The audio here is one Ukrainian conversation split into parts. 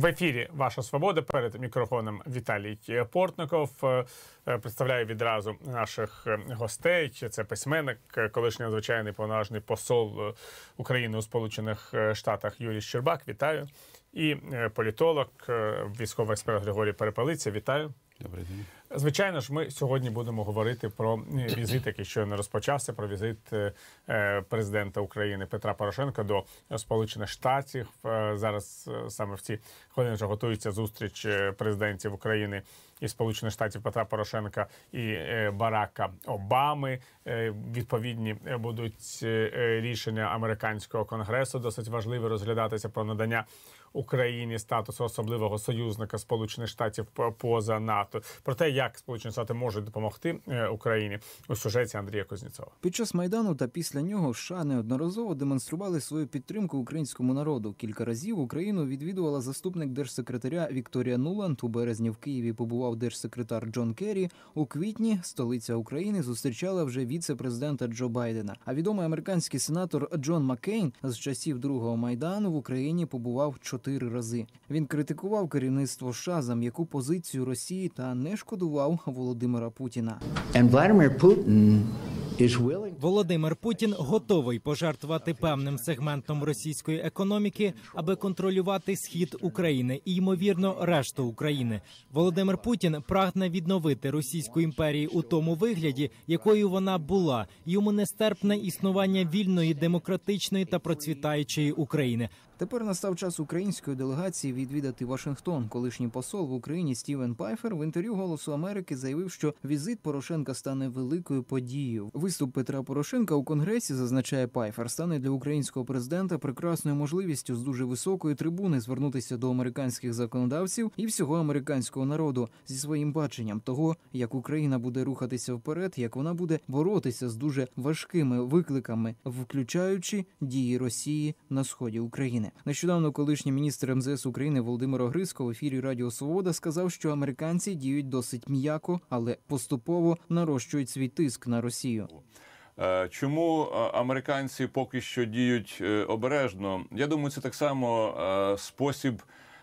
В ефірі Ваша Свобода перед мікрофоном Віталій Портников. Е, Представляю відразу наших е, гостей. Це письменник, е, колишній надзвичайний повноважний посол е, України у Сполучених е, Штатах Юрій Щербак. Вітаю. І е, політолог, е, військовий експерт Григорій Перепелиця. Вітаю. Добрий день. Звичайно ж, ми сьогодні будемо говорити про е, візит, який щойно розпочався, про візит е, е, президента України Петра Порошенка до Сполучених Штатів. Зараз саме в ці хвилини вже готується зустріч президентів України і Сполучених Штатів Петра Порошенка і Барака Обами. Відповідні будуть рішення американського конгресу, досить важливі розглядатися про надання. Україні статусу особливого союзника Сполучених Штатів поза НАТО про те, як Сполучені Штати можуть допомогти е, Україні у сюжеті Андрія Кузнєцова. Під час майдану та після нього США неодноразово демонстрували свою підтримку українському народу. Кілька разів Україну відвідувала заступник держсекретаря Вікторія Нуланд. У березні в Києві побував держсекретар Джон Керрі. У квітні столиця України зустрічала вже віце-президента Джо Байдена. А відомий американський сенатор Джон Маккейн з часів другого майдану в Україні побував чотири рази. Він критикував керівництво США за м'яку позицію Росії та не шкодував Володимира Путіна. Володимир Путін готовий пожертвувати певним сегментом російської економіки, аби контролювати схід України і ймовірно решту України. Володимир Путін прагне відновити російську імперію у тому вигляді, якою вона була. Йому нестерпне існування вільної, демократичної та процвітаючої України. Тепер настав час української делегації відвідати Вашингтон. Колишній посол в Україні Стівен Пайфер в інтерв'ю Голосу Америки заявив, що візит Порошенка стане великою подією. Виступ Петра Порошенка у конгресі зазначає Пайфер, стане для українського президента прекрасною можливістю з дуже високої трибуни звернутися до американських законодавців і всього американського народу зі своїм баченням того, як Україна буде рухатися вперед, як вона буде боротися з дуже важкими викликами, включаючи дії Росії на сході України. Нещодавно колишній міністр МЗС України Володимир Огриско в ефірі Радіо Свобода сказав, що американці діють досить м'яко, але поступово нарощують свій тиск на Росію. Е, Чому е, американці поки що діють е, обережно? Я думаю, це так само спосіб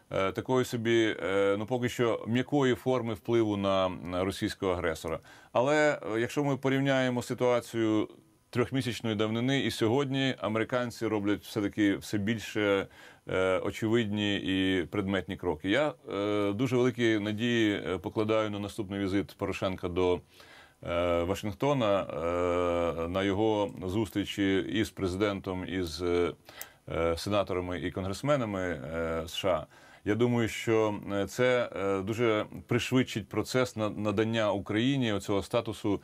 такої собі, ну поки що м'якої форми впливу на російського агресора. Але якщо ми порівняємо ситуацію трьохмісячної давнини і сьогодні, американці роблять все таки все більше е, очевидні і предметні кроки. Я е, дуже великі надії е, покладаю на наступний візит Порошенка до. е, Вашингтона е, на його зустрічі із президентом, із сенаторами і конгресменами США. Я думаю, що це дуже пришвидшить процес на- надання Україні цього статусу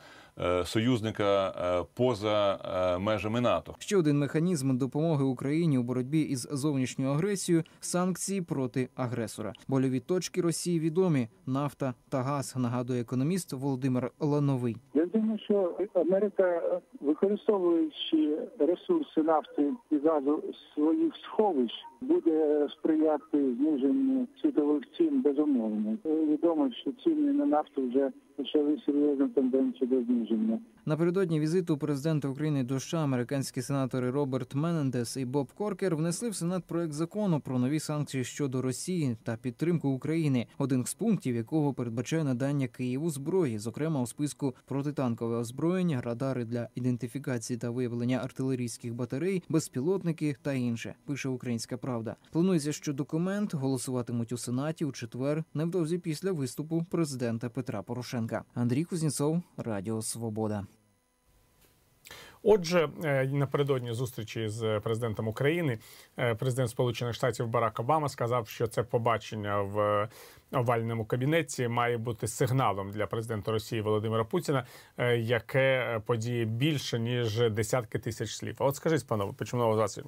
союзника е, поза е, межами НАТО. Ще один механізм допомоги Україні у боротьбі із зовнішньою агресією санкції проти агресора. Больові точки Росії відомі нафта та газ. Нагадує економіст Володимир Лановий. Я думаю, що Америка, використовуючи ресурси нафти і газу своїх сховищ, буде сприяти зниженню світових цін безумовно. Відомо, що ціни на нафту вже dışarı sürüye gönderdiğim şeyler düşünüyorum. Напередодні візиту президента України до США американські сенатори Роберт Менендес і Боб Коркер внесли в Сенат проект закону про нові санкції щодо Росії та підтримку України, один з пунктів якого передбачає надання Києву зброї, зокрема у списку протитанкове озброєння, радари для ідентифікації та виявлення артилерійських батарей, безпілотники та інше. Пише Українська Правда. Планується, що документ голосуватимуть у Сенаті у четвер, невдовзі після виступу президента Петра Порошенка. Андрій Кузнєцов, Радіо Свобода. Отже, е, напередодні зустрічі з президентом України, е, президент Сполучених Штатів Барак Обама сказав, що це побачення в овальному кабінеті має бути сигналом для президента Росії Володимира Путіна, е, яке подіє більше ніж десятки тисяч слів. От скажіть, панове, почому вас?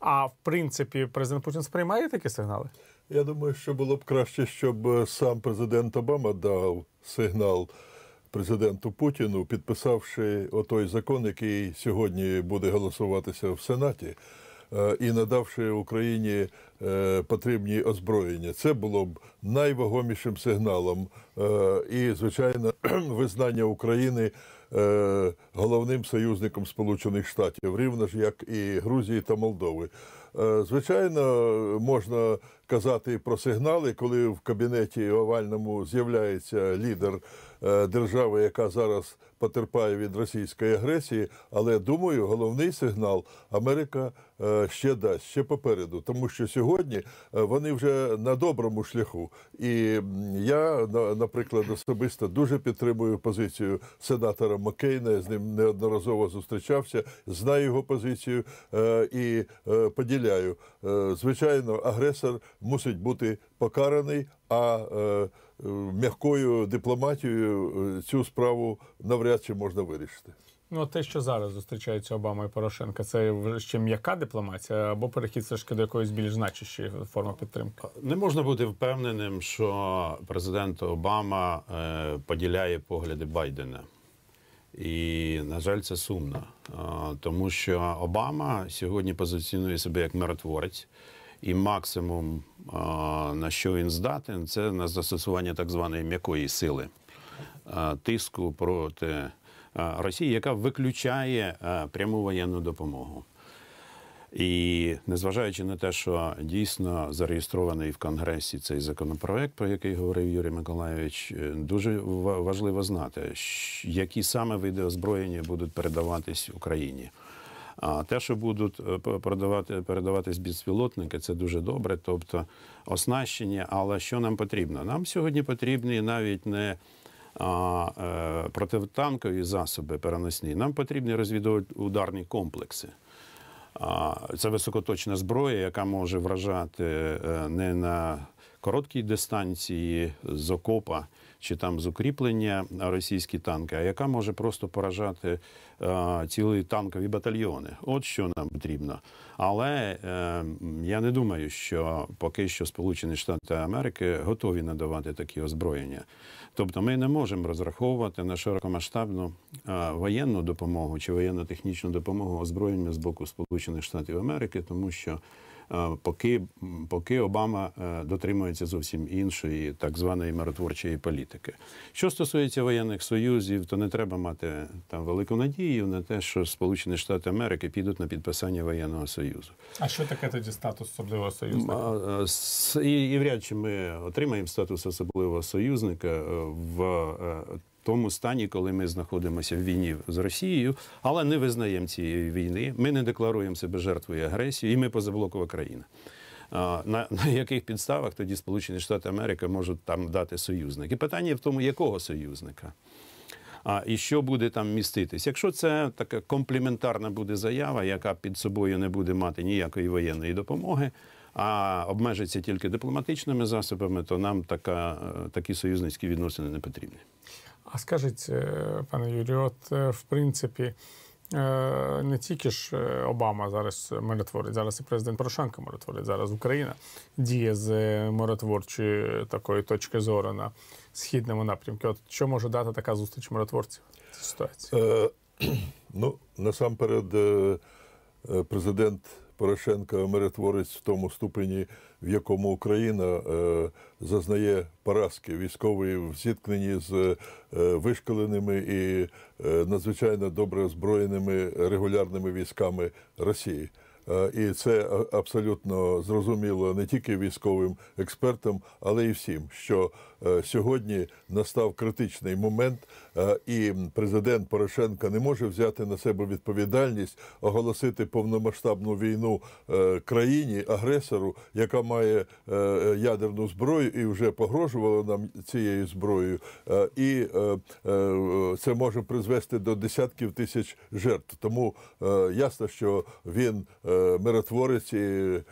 А в принципі, президент Путін сприймає такі сигнали? Я думаю, що було б краще, щоб сам президент Обама дав сигнал президенту Путіну, підписавши отой закон, який сьогодні буде голосуватися в Сенаті, е, і надавши Україні е, потрібні озброєння. Це було б найвагомішим сигналом. Е, і, звичайно, визнання України головним союзником Сполучених Штатів, рівно ж як і Грузії та Молдови. Звичайно, можна казати про сигнали, коли в кабінеті овальному з'являється лідер е, держави, яка зараз потерпає від російської агресії. Але думаю, головний сигнал Америка е, ще дасть ще попереду, тому що сьогодні е, вони вже на доброму шляху. І я, на- наприклад, особисто дуже підтримую позицію сенатора Маккейна. Я з ним неодноразово зустрічався, знаю його позицію і поділяю. Звичайно, агресор мусить бути покараний, а е, м'якою дипломатією е, цю справу навряд чи можна вирішити. Ну, те, що зараз зустрічаються Обама і Порошенка, це вже ще м'яка дипломатія або перехід все ж до якоїсь більш значущої форми підтримки. Не можна бути впевненим, що президент Обама е, поділяє погляди Байдена. І, на жаль, це сумно, тому що Обама сьогодні позиціонує себе як миротворець, і максимум, на що він здатен, це на застосування так званої м'якої сили тиску проти Росії, яка виключає пряму воєнну допомогу. І незважаючи на те, що дійсно зареєстрований в Конгресі цей законопроект, про який говорив Юрій Миколайович, е, дуже важливо знати, які саме види озброєння будуть передаватись Україні. А те, що будуть е, п- передавати, передаватись безпілотники, це дуже добре, тобто оснащення. Але що нам потрібно? Нам сьогодні потрібні навіть не а, е, протитанкові засоби переносні, нам потрібні розвідударні комплекси. А, Це високоточна зброя, яка може вражати е, не на короткій дистанції з окопа чи там з укріплення російські танки, а яка може просто поражати е, цілі танкові батальйони. От що нам потрібно. Але е, я не думаю, що поки що Сполучені Штати Америки готові надавати такі озброєння. Тобто ми не можемо розраховувати на широкомасштабну е, воєнну допомогу чи воєнно-технічну допомогу озброєння з боку Сполучених Штатів Америки, тому що поки, поки Обама е, дотримується зовсім іншої так званої миротворчої політики. Що стосується воєнних союзів, то не треба мати там велику надію на те, що Сполучені Штати Америки підуть на підписання воєнного союзу. А що таке тоді статус особливого союзника? І, і вряд чи ми отримаємо статус особливого союзника е, в е, тому стані, коли ми знаходимося в війні з Росією, але не визнаємо цієї війни. Ми не декларуємо себе жертвою агресії, і ми позаблокова країна. На, на яких підставах тоді Сполучені Штати Америки можуть там дати союзник? І питання в тому, якого союзника? А і що буде там міститись? Якщо це така компліментарна буде заява, яка під собою не буде мати ніякої воєнної допомоги, а обмежиться тільки дипломатичними засобами, то нам така, е, такі союзницькі відносини не потрібні. А скажіть, е, пане Юрію, от е, в принципі. е, Не тільки ж Обама зараз миротворить, зараз і президент Порошенко миротворить. Зараз Україна діє з миротворчої такої точки зору на східному напрямку. От що може дати така зустріч миротворців в цій ситуації? Ну, насамперед, президент Порошенко миротворець в тому ступені, в якому Україна е, зазнає поразки військової в зіткненні з е, вишколеними і е, надзвичайно добре озброєними регулярними військами Росії. І це абсолютно зрозуміло не тільки військовим експертам, але й всім, що сьогодні настав критичний момент, е, і президент Порошенко не може взяти на себе відповідальність оголосити повномасштабну війну е, країні агресору, яка має е, ядерну зброю і вже погрожувала нам цією зброєю. Е, І е, е, це може призвести до десятків тисяч жертв. Тому е, ясно, що він е, миротворець і е,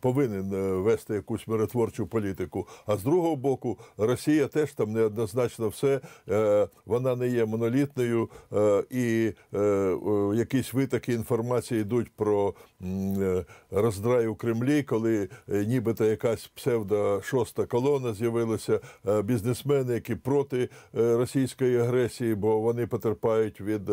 повинен е, вести якусь миротворчу політику. А з другого боку, Росія теж там неоднозначно все. Е, Вона не є монолітною, е, і е, якісь витоки інформації йдуть про е, роздрай у Кремлі, коли е, нібито якась псевдо шоста колона з'явилася, е, бізнесмени, які проти російської агресії, бо вони потерпають від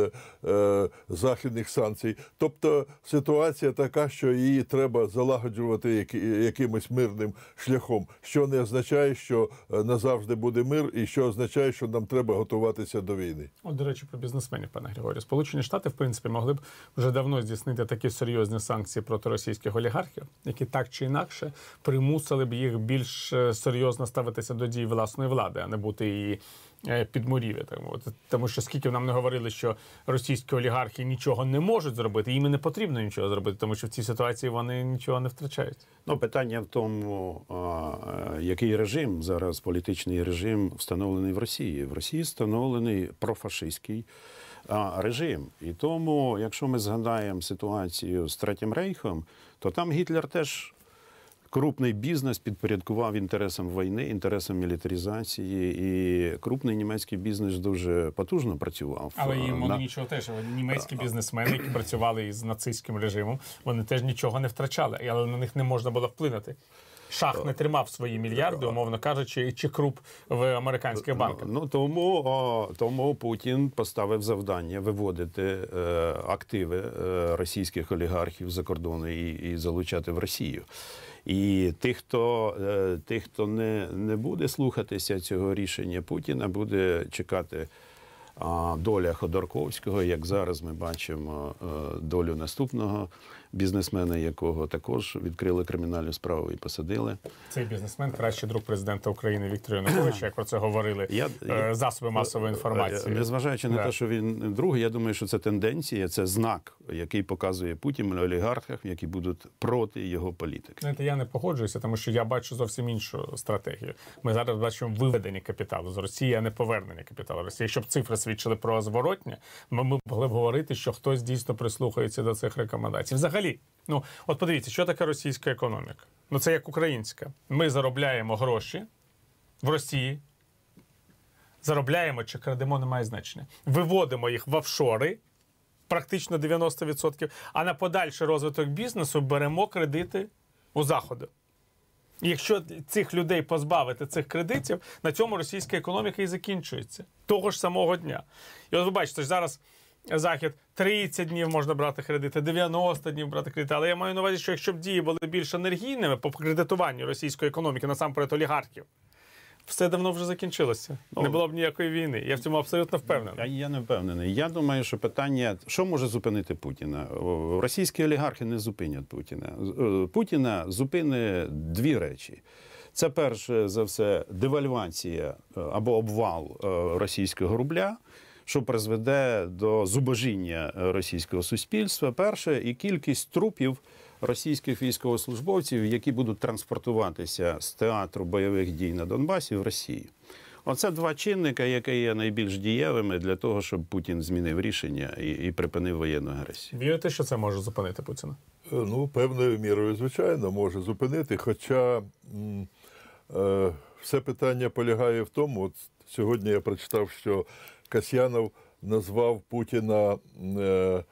західних санкцій. Тобто ситуація така, що її треба залагоджувати якимось мирним шляхом, що не означає, що назавжди буде мир, і що означає, що нам треба готуватися до війни. От, до речі, про бізнесменів, пане Григорію. Сполучені Штати, в принципі, могли б вже давно здійснити такі серйозні санкції проти російських олігархів, які так чи інакше примусили б їх більш е, серйозно ставитися до дій власної влади, а не бути її е, підмурів'я. Тому що скільки нам не говорили, що російські олігархи нічого не можуть зробити, їм і не потрібно нічого зробити, тому що в цій ситуації вони нічого не втрачають. Ну, питання в тому, е, який режим зараз політичний режим встановлений в Росії. В Росії встановлений профашистський режим. І тому, якщо ми згадаємо ситуацію з Третім Рейхом, то там Гітлер теж. Крупний бізнес підпорядкував інтересам війни, інтересам мілітаризації, і крупний німецький бізнес дуже потужно працював. Але їм вони на- нічого теж. Німецькі бізнесмени, які працювали із нацистським режимом, вони теж нічого не втрачали, але на них не можна було вплинути. Шах не тримав свої мільярди, умовно кажучи, чи круп в американських банках. Ну тому, тому Путін поставив завдання виводити е, активи е, російських олігархів за кордони і, і залучати в Росію. І тих, хто, е, тих, хто не, не буде слухатися цього рішення Путіна, буде чекати доля Ходорковського, як зараз ми бачимо долю наступного бізнесмена, якого також відкрили кримінальну справу і посадили. Цей бізнесмен кращий друг президента України Віктора Януковича, як про це говорили Я- е, засоби масової інформації. Е, Незважаючи на Да. те, що він другий, я думаю, що це тенденція, це знак, який показує Путін на олігархах, які будуть проти його політики. Знаєте, я не погоджуюся, тому що я бачу зовсім іншу стратегію. Ми зараз бачимо виведення капіталу з Росії, а не повернення капіталу Росії. Щоб цифри свідчили про зворотнє, ми могли б говорити, що хтось дійсно прислухається до цих рекомендацій. Взагалі, ну от подивіться, що таке російська економіка? Ну це як українська. Ми заробляємо гроші в Росії. Заробляємо чи крадемо, немає значення. Виводимо їх в офшори, практично 90%, а на подальший розвиток бізнесу беремо кредити у заходу. І Якщо цих людей позбавити цих кредитів, на цьому російська економіка і закінчується того ж самого дня. І от ви бачите, зараз захід 30 днів можна брати кредити, 90 днів брати кредити. Але я маю на увазі, що якщо б дії були більш енергійними по кредитуванню російської економіки, насамперед олігархів, все давно вже закінчилося. Не було б ніякої війни. Я в цьому абсолютно впевнений. я не впевнений. Я думаю, що питання, що може зупинити Путіна? Російські олігархи не зупинять Путіна. Е, Путіна зупини дві речі. Це перше за все девальвація е, або обвал е, російського рубля. Що призведе до зубожіння російського суспільства, перше, і кількість трупів російських військовослужбовців, які будуть транспортуватися з театру бойових дій на Донбасі в Росію. Оце два чинника, які є найбільш дієвими для того, щоб Путін змінив рішення і, і припинив воєнну агресію. Вірите, що це може зупинити Путіна? Е, Ну, певною мірою, звичайно, може зупинити. Хоча м, е, все питання полягає в тому, от сьогодні я прочитав, що Касьянов назвав Путіна е,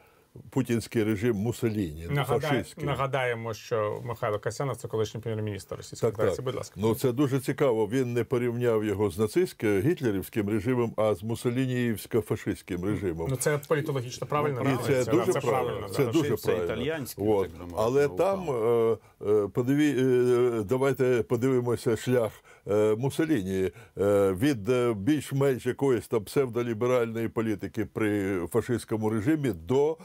путінський режим Мусоліні, ну, Нагадає, фашистський. нагадаємо, що Михайло Касянов це колишній прем'єр-міністр Російської Так, Федерації. так. Будь ласка. Ну це дуже цікаво. Він не порівняв його з нацистським гітлерівським режимом, а з мусолініївсько-фашистським режимом. Ну це політологічно правильно. І да, це дуже це правильно. Це да. дуже Це правильно. італіянський, От. Але там е, е, подиві, е, давайте подивимося шлях е, Муссоліні е, від е, більш-менш якоїсь там псевдоліберальної політики при фашистському режимі до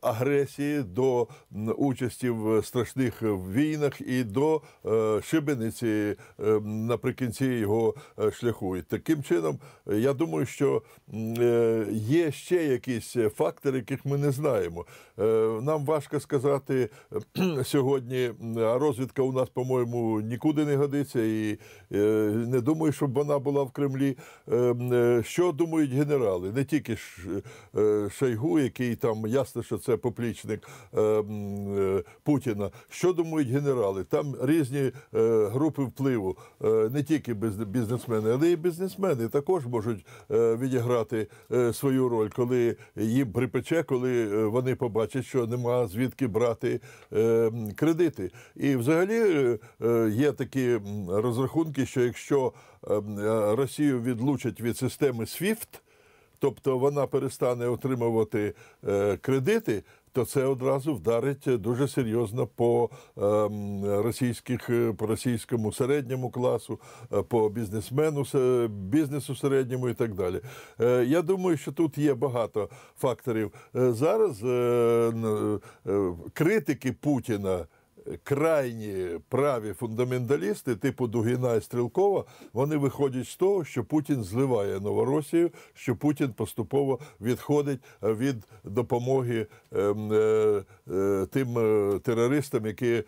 агресії, до участі в страшних війнах і до е, шибениці е, наприкінці його е, шляху. І таким чином, е, я думаю, що е, є ще якісь фактори, яких ми не знаємо. Е, Нам важко сказати е, сьогодні, а розвідка у нас, по-моєму, нікуди не годиться, і е, не думаю, щоб вона була в Кремлі. Е, е, Що думають генерали? Не тільки е, Шойгу, який там ясно, що це поплічник е, е, Путіна. Що думають генерали? Там різні е, групи впливу, е, не тільки біз- бізнесмени, але й бізнесмени також можуть е, відіграти е, свою роль, коли їм припече, коли вони побачать, що нема звідки брати кредити. І взагалі є такі розрахунки, що якщо е, м, е, Росію відлучать від системи SWIFT, тобто вона перестане отримувати е, кредити, то це одразу вдарить дуже серйозно по ем, російських е, по російському середньому класу, е, по бізнесмену, бізнесу середньому і так далі. Я думаю, що тут є багато факторів. Зараз критики Путіна крайні праві фундаменталісти, типу Дугіна і Стрілкова, вони виходять з того, що Путін зливає Новоросію, що Путін поступово відходить від допомоги ем, е, е, тим е, терористам, які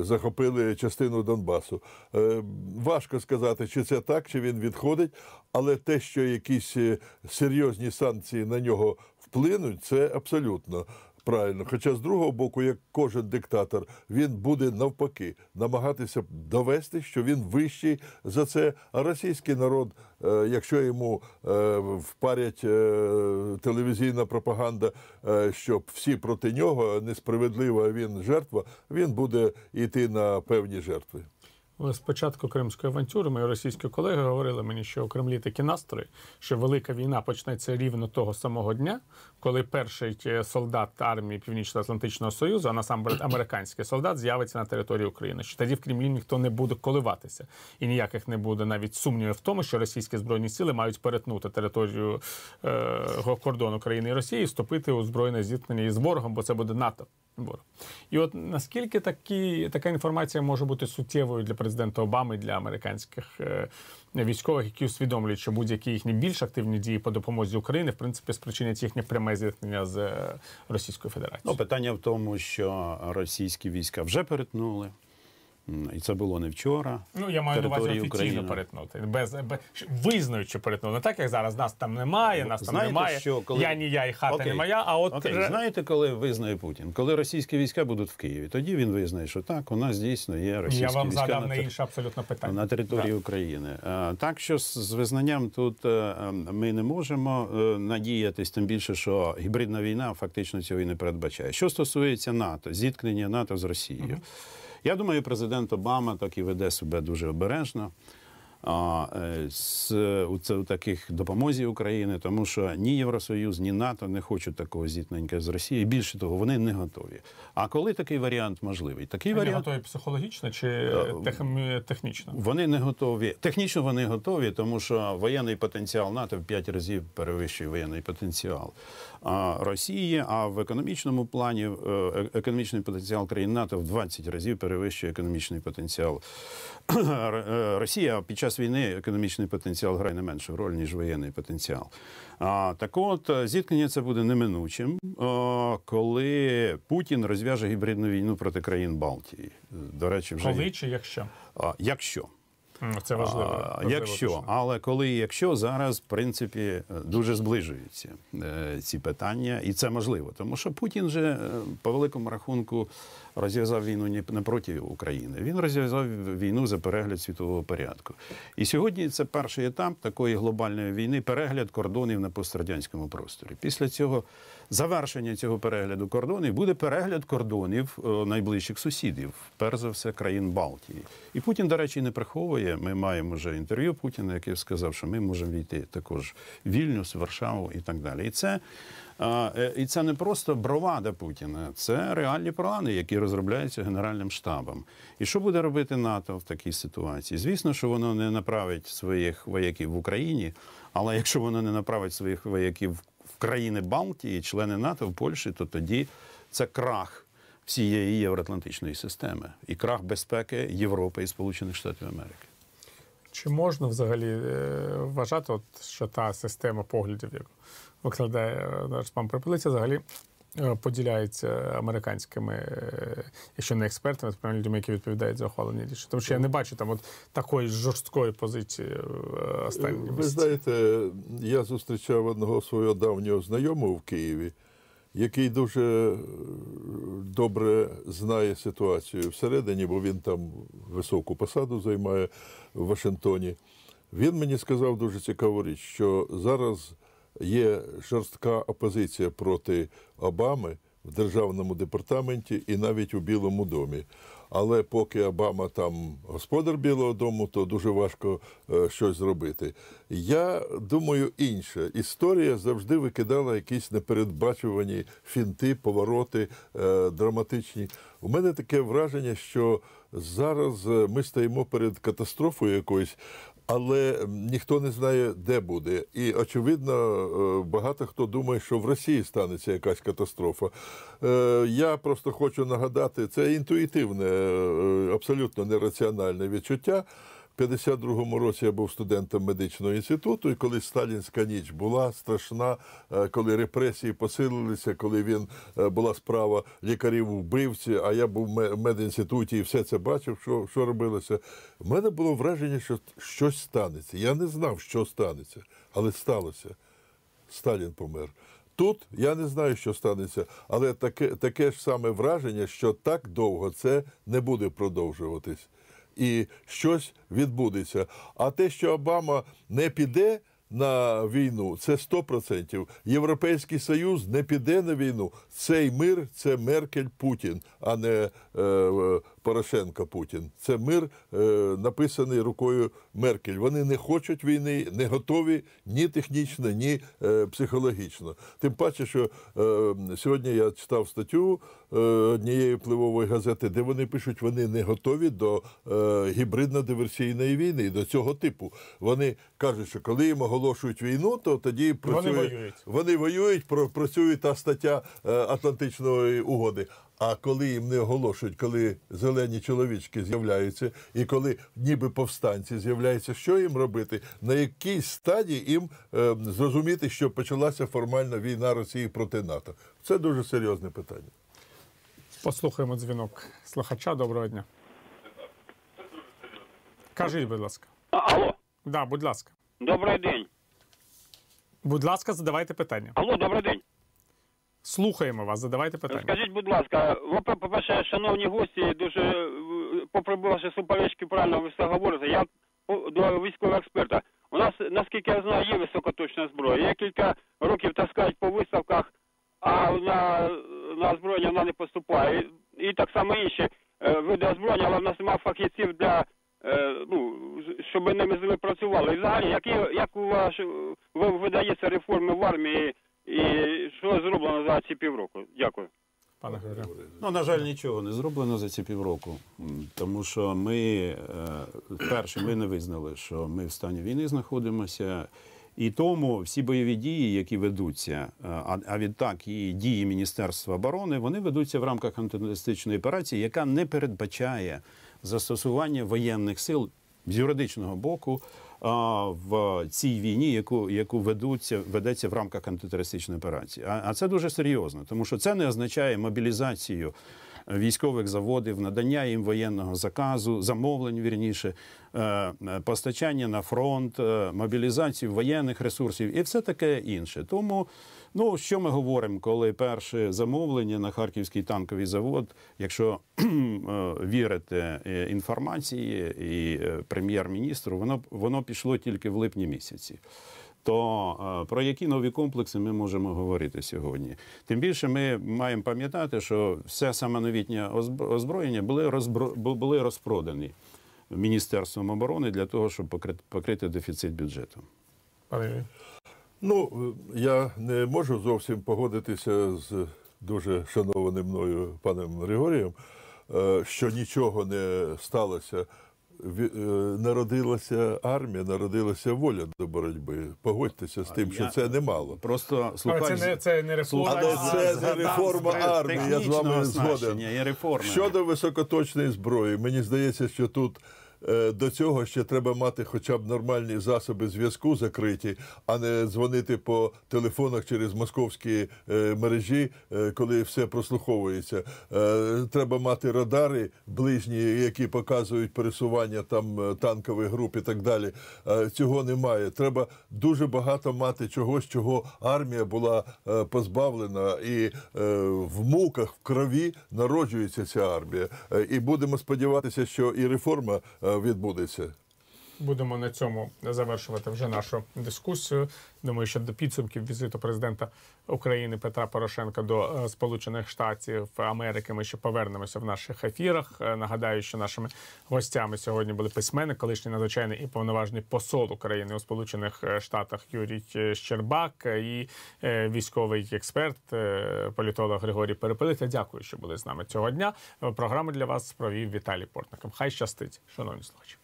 захопили частину Донбасу. Е, Важко сказати, чи це так, чи він відходить, але те, що якісь е, серйозні санкції на нього вплинуть, це абсолютно правильно. Хоча з другого боку, як кожен диктатор, він буде навпаки намагатися довести, що він вищий за це. А російський народ, е, якщо йому е, впарять е, телевізійна пропаганда, що всі проти нього несправедливо, а він жертва, він буде йти на певні жертви. Але Спочатку кримської авантюри мої російські колеги говорили мені, що у Кремлі такі настрої, що велика війна почнеться рівно того самого дня, коли перший е, солдат армії Північно-Атлантичного Союзу, а насамперед американський солдат, з'явиться на території України. Що тоді в Кремлі ніхто не буде коливатися, і ніяких не буде навіть сумнівів в тому, що російські збройні сили мають перетнути територію е, кордону країни і Росії і вступити у збройне зіткнення із ворогом, бо це буде НАТО. Ворог. І от наскільки такі, така інформація може бути суттєвою для президента Обами, для американських е, військових, які усвідомлюють, що будь-які їхні більш активні дії по допомозі Україні, в принципі, спричинять їхнє пряме зіткнення з Російською Федерацією. Ну, питання в тому, що російські війська вже перетнули, і це було не вчора. Ну, я маю на увазі офіційно України. перетнути. Без, без визнають, що перетнули. Не так, як зараз нас там немає, нас там Знаєте, немає. що коли- Я ні я і хата Окей. не моя. А от Окей, знаєте, коли визнає Путін? Коли російські війська будуть в Києві, тоді він визнає, що так, у нас дійсно є російські я вам війська задав на, на інше абсолютно питання. на території України. Е, Так що з визнанням тут е, е, ми не можемо е, надіятись, тим більше, що гібридна війна фактично цього і не передбачає. Що стосується НАТО, зіткнення НАТО з Росією. Я думаю, президент Обама так і веде себе дуже обережно. Е, з у це у таких допомозі України, тому що ні Євросоюз, ні НАТО не хочуть такого зіткнення з Росією. Більше того, вони не готові. А коли такий варіант можливий? Такий Вони варіант готові психологічно чи е, тех- технічно? вони не готові. Технічно вони готові, тому що воєнний потенціал НАТО в 5 разів перевищує воєнний потенціал а, Росії. А в економічному плані е, е- економічний потенціал країн НАТО в 20 разів перевищує економічний потенціал е, Росії. А під час війни економічний потенціал грає не меншу роль ніж воєнний потенціал. А, так от е, зіткнення це буде неминучим, е, коли Путін розв'яже гібридну війну проти країн Балтії. До речі, вже Коли чи якщо? а, якщо. Це важливо. Важливо якщо, точно. але коли якщо зараз, в принципі, дуже зближуються е, ці питання, і це можливо, тому що Путін же е, по великому рахунку розв'язав війну не проти України. Він розв'язав війну за перегляд світового порядку. І сьогодні це перший етап такої глобальної війни перегляд кордонів на пострадянському просторі. Після цього завершення цього перегляду кордонів буде перегляд кордонів е, найближчих сусідів, перш за все країн Балтії. І Путін, до речі, не приховує. Ми маємо вже інтерв'ю Путіна, який сказав, що ми можемо війти також в Вільнюс, Варшаву і так далі. І це. е, І це не просто бровада Путіна, це реальні плани, які розробляються Генеральним штабом. І що буде робити НАТО в такій ситуації? Звісно, що воно не направить своїх вояків в Україні, але якщо воно не направить своїх вояків в країни Балтії, члени НАТО в Польщі, то тоді це крах всієї євроатлантичної системи і крах безпеки Європи і Сполучених Штатів Америки. Чи можна взагалі е, вважати, от, що та система поглядів, яку викладає е, наш пан Припилиця, взагалі поділяється американськими, е, якщо не експертами, то людьми, які відповідають за ухвалення рішень? Тому що я не бачу там от такої жорсткої позиції е, останні Ви місяці. знаєте, я зустрічав одного свого давнього знайомого в Києві, який дуже е, добре знає ситуацію всередині, бо він там високу посаду займає в Вашингтоні. Він мені сказав дуже цікаву річ, що зараз є жорстка опозиція проти Обами в державному департаменті і навіть у Білому домі. Але поки Обама там господар Білого дому, то дуже важко е, щось зробити. Я думаю, інше. Історія завжди викидала якісь непередбачувані фінти, повороти е, драматичні. У мене таке враження, що зараз е, ми стоїмо перед катастрофою якоюсь. Але ніхто не знає, де буде. І очевидно, е, багато хто думає, що в Росії станеться якась катастрофа. Е, Я просто хочу нагадати, це інтуїтивне, е, абсолютно нераціональне відчуття. В 52-му році я був студентом медичного інституту, і коли сталінська ніч була страшна, е, коли репресії посилилися, коли він е, була справа лікарів вбивці, а я був в медінституті і все це бачив, що, що робилося. У мене було враження, що щось станеться. Я не знав, що станеться, але сталося. Сталін помер. Тут я не знаю, що станеться, але таке, таке ж саме враження, що так довго це не буде продовжуватись. І щось відбудеться. А те, що Обама не піде на війну, це 100%. Європейський Союз не піде на війну. Цей мир це Меркель Путін, а не е, Порошенко Путін. Це мир е, написаний рукою Меркель. Вони не хочуть війни, не готові ні технічно, ні е, психологічно. Тим паче, що е, сьогодні я читав статтю е, однієї впливової газети, де вони пишуть, вони не готові до е, гібридно-диверсійної війни, до цього типу. Вони кажуть, що коли їм оголошують війну, то тоді працює, воюють. вони воюють, працює та стаття е, Атлантичної угоди. А коли їм не оголошують, коли зелені чоловічки з'являються, і коли ніби повстанці з'являються, що їм робити? На якій стадії їм е, зрозуміти, що почалася формальна війна Росії проти НАТО? Це дуже серйозне питання. Послухаємо дзвінок слухача. Доброго дня. Кажіть, будь ласка. Алло, Да, будь ласка. добрий день. Будь ласка, задавайте питання. Алло, добрий день. Слухаємо вас, задавайте питання. Скажіть, будь ласка, по- по-перше, шановні гості, дуже е, попри ваші суперечки, правильно ви все говорите. Я до військового експерта. У нас, наскільки я знаю, є високоточна зброя. Я кілька років таскають по виставках, а на, на озброєння вона не поступає. І, і так само інші е, види озброєння, але в нас немає фахівців для. е, Ну, щоб ними з ними працювали. І взагалі, які, як у ви видається реформи в армії і що зроблено за ці півроку? Дякую. Пане Григорію. Ну, на жаль, нічого не зроблено за ці півроку, тому що ми е, перше, ми не визнали, що ми в стані війни знаходимося. І тому всі бойові дії, які ведуться, е, а, а відтак і дії Міністерства оборони, вони ведуться в рамках антитерористичної операції, яка не передбачає застосування воєнних сил з юридичного боку в цій війні, яку, яку ведуться, ведеться в рамках антитерористичної операції. А, а це дуже серйозно, тому що це не означає мобілізацію військових заводів, надання їм воєнного заказу, замовлень вірніше, е, е, постачання на фронт, е, мобілізацію воєнних ресурсів і все таке інше. Тому, ну що ми говоримо, коли перше замовлення на харківський танковий завод, якщо вірити інформації і прем'єр-міністру, воно воно пішло тільки в липні місяці. То е, про які нові комплекси ми можемо говорити сьогодні? Тим більше ми маємо пам'ятати, що все саме новітнє озб- озброєння були розбро... були розпродані Міністерством оборони для того, щоб покрити, покрити дефіцит бюджету. Пане Ну, е, я не можу зовсім погодитися з дуже шанованим мною паном Григорієм, е, що нічого не сталося. Е, Народилася армія, народилася воля до боротьби. Погодьтеся з тим, що це немало. Просто слухай, це не, це не реформа. Але це не реформа армії, я з вами згоден. Щодо високоточної зброї, мені здається, що тут до цього ще треба мати хоча б нормальні засоби зв'язку закриті, а не дзвонити по телефонах через московські е, мережі, е, коли все прослуховується. Е, Треба мати радари ближні, які показують пересування там е, танкових груп і так далі. Е, Цього немає. Треба дуже багато мати чогось, чого армія була е, позбавлена, і е, в муках, в крові народжується ця армія. Е, І будемо сподіватися, що і реформа е, відбудеться. Будемо на цьому завершувати вже нашу дискусію. Думаю, що до підсумків візиту президента України Петра Порошенка до е, Сполучених Штатів Америки ми ще повернемося в наших ефірах. Е, Нагадаю, що нашими гостями сьогодні були письменник, колишній надзвичайний і повноважний посол України у Сполучених е, Штатах Юрій Щербак і військовий експерт, політолог Григорій Перепелита. Дякую, що були з нами цього дня. Програму для вас провів Віталій Портников. Хай щастить, шановні слухачі.